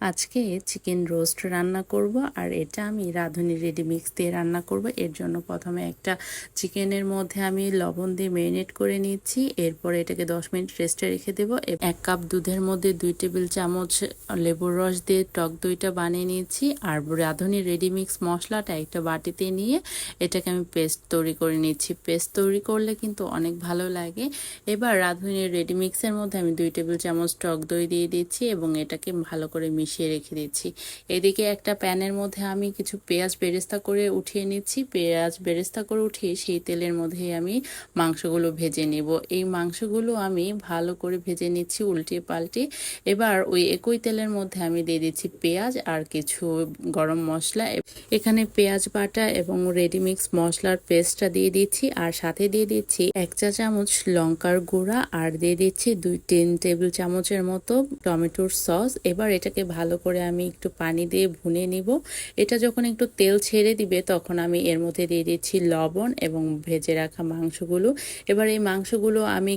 আজকে chicken roast রান্না করব আর এটা আমি রাঁধুনি রেডি মিক্স দিয়ে রান্না করব। এর জন্য প্রথমে একটা চিকেনের মধ্যে আমি লবণ দিয়ে ম্যারিনেট করে নিচ্ছি। এরপর এটাকে 10 মিনিট রেস্টে রেখে দেব। এক কাপ দুধের মধ্যে দুই টেবিল চামচ লেবুর রস দিয়ে টক দইটা বানিয়ে নিয়েছি আর রাঁধুনি রেডি মিক্স মশলাটা একটা বাটিতে নিয়ে এটাকে আমি পেস্ট তৈরি করে নিচ্ছি। পেস্ট তৈরি করলে কিন্তু অনেক ভালো লাগে। এবার রাঁধুনি রেডি মিক্সের মধ্যে আমি দুই টেবিল চামচ টক দই দিয়ে দিচ্ছি এবং এটাকে ভালো করে মিশিয়ে রেখে দিচ্ছি। এদিকে একটা প্যানের মধ্যে আমি কিছু পেঁয়াজ বেরেস্তা করে উঠিয়ে নিচ্ছি। পেঁয়াজ বেরেস্তা করে উঠিয়ে সেই তেলের মধ্যেই আমি মাংসগুলো ভেজে নেব। এই মাংসগুলো আমি ভালো করে ভেজে নিচ্ছি উল্টে পাল্টে। এবার ওই একই তেলের মধ্যে আমি দিয়ে দিচ্ছি পেঁয়াজ আর কিছু গরম মশলা। এখানে পেঁয়াজ বাটা এবং রেডিমিক্স মশলার পেস্টটা দিয়ে দিচ্ছি আর সাথে দিয়ে দিচ্ছি এক চা চামচ লঙ্কার গুঁড়া আর দিয়ে দিচ্ছি দুই তিন টেবিল চামচের মতো টমেটোর সস। এবার এটাকে ভালো করে আমি একটু পানি দিয়ে ভুনে নিব। এটা যখন একটু তেল ছেড়ে দিবে, তখন আমি এর মধ্যে দিয়ে দিচ্ছি লবণ এবং ভেজে রাখা মাংসগুলো। এবার এই মাংসগুলো আমি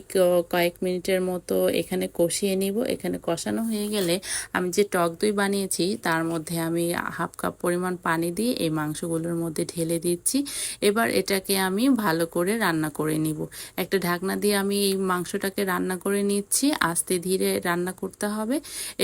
কয়েক মিনিটের মতো এখানে কষিয়ে নিব। এখানে কষানো হয়ে গেলে আমি যে টক দই বানিয়েছি, তার মধ্যে আমি হাফ কাপ পরিমাণ পানি দিয়ে এই মাংসগুলোর মধ্যে ঢেলে দিচ্ছি। এবার এটাকে আমি ভালো করে রান্না করে নিব। একটা ঢাকনা দিয়ে আমি এই মাংসটাকে রান্না করে নিচ্ছি। আস্তে ধীরে রান্না করতে হবে।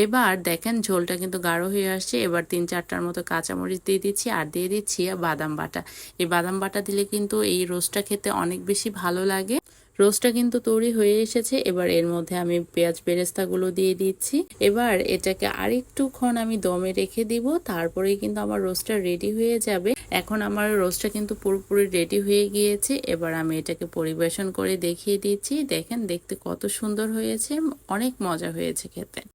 এবার দেখেন ঝোলটা কিন্তু গাঢ় হয়ে আসছে। এবার তিন চারটার মতো কাঁচামরিচ দিয়ে দিচ্ছি আর দিয়ে দিচ্ছি বাদাম বাটা। এই বাদাম বাটা দিলে কিন্তু এই রোস্টটা খেতে অনেক বেশি ভালো লাগে। রোস্টটা কিন্তু তৈরি হয়ে এসেছে। এবার এর মধ্যে আমি পেঁয়াজ বেরেস্তাগুলো দিয়ে দিচ্ছি। এবার এটাকে আরেকটুক্ষণ আমি দমে রেখে দিব। তারপরেই কিন্তু আমার রোস্টটা রেডি হয়ে যাবে। এখন আমার রোস্টটা কিন্তু পুরোপুরি রেডি হয়ে গিয়েছে। এবার আমি এটাকে পরিবেশন করে দেখিয়ে দিচ্ছি। দেখেন দেখতে কত সুন্দর হয়েছে। অনেক মজা হয়েছে খেতে।